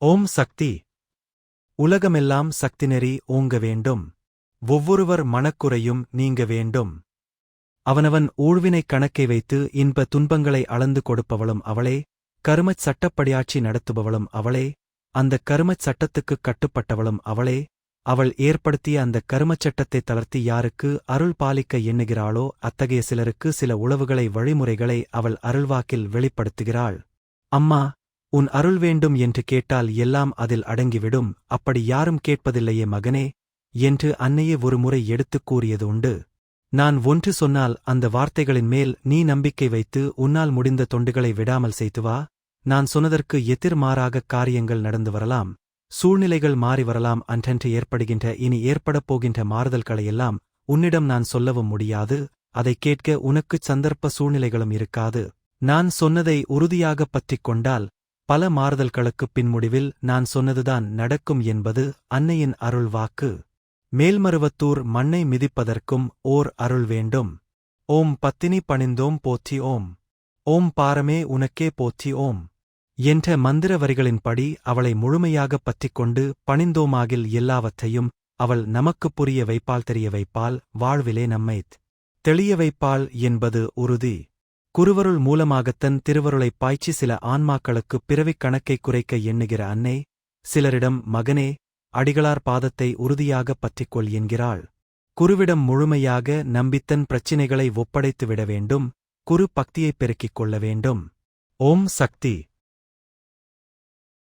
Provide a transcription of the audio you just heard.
ஓம் சக்தி. உலகமெல்லாம் சக்திநெறி ஓங்க வேண்டும். ஒவ்வொருவர் மனக்குறையும் நீங்க வேண்டும். அவனவன் ஊழ்வினைக் கணக்கை வைத்து இன்ப துன்பங்களை அளந்து கொடுப்பவளும் அவளே. கருமச் சட்டப்படியாட்சி நடத்துபவளும் அவளே. அந்த கருமச் சட்டத்துக்குக் கட்டுப்பட்டவளும் அவளே. அவள் ஏற்படுத்திய அந்த கருமச் சட்டத்தை தளர்த்தி யாருக்கு அருள் பாலிக்க எண்ணுகிறாளோ அத்தகைய சிலருக்கு சில உளவுகளை வழிமுறைகளை அவள் அருள்வாக்கில் வெளிப்படுத்துகிறாள். அம்மா உன் அருள் வேண்டும் என்று கேட்டால் எல்லாம் அதில் அடங்கிவிடும். அப்படி யாரும் கேட்பதில்லையே மகனே என்று அன்னையே ஒருமுறை எடுத்துக் கூறியது உண்டு. நான் ஒன்று சொன்னால் அந்த வார்த்தைகளின் மேல் நீ நம்பிக்கை வைத்து உன்னால் முடிந்த தொண்டுகளை விடாமல் செய்து வா. நான் சொன்னதற்கு எதிர்மாறாகக் காரியங்கள் நடந்து வரலாம். சூழ்நிலைகள் மாறி வரலாம். அன்றன்று ஏற்படுகின்ற இனி ஏற்படப் போகின்ற மாறுதல்களையெல்லாம் உன்னிடம் நான் சொல்லவும் முடியாது. அதைக் கேட்க உனக்குச் சந்தர்ப்ப சூழ்நிலைகளும் இருக்காது. நான் சொன்னதை உறுதியாகப் பற்றிக் கொண்டால் பல மாறுதல்களுக்குப் பின்முடிவில் நான் சொன்னதுதான் நடக்கும் என்பது அன்னையின் அருள் வாக்கு. மேல்மருவத்தூர் மண்ணை மிதிப்பதற்கும் ஓர் அருள் வேண்டும். ஓம் பத்தினி பணிந்தோம் போற்றி ஓம். ஓம் பாரமே உனக்கே போற்றி ஓம். என்ற மந்திர வரிகளின்படி அவளை முழுமையாகப் பற்றிக்கொண்டு பணிந்தோமாகில் எல்லாவற்றையும் அவள் நமக்குப் புரிய வைப்பால் தெரிய வைப்பால் வாழ்விலே நம்மைத் தெளிய வைப்பாள் என்பது உறுதி. குருவருள் மூலமாகத்தன் திருவருளைப் பாய்ச்சி சில ஆன்மாக்களுக்குப் பிறவிக் கணக்கைக் குறைக்க எண்ணுகிற அன்னை சிலரிடம் மகனே அடிகளார் பாதத்தை உறுதியாகப் பற்றிக்கொள் என்கிறாள். குருவிடம் முழுமையாக நம்பித்தன் பிரச்சினைகளை ஒப்படைத்துவிட வேண்டும். குரு பக்தியைப் பெருக்கிக் கொள்ள வேண்டும். ஓம் சக்தி!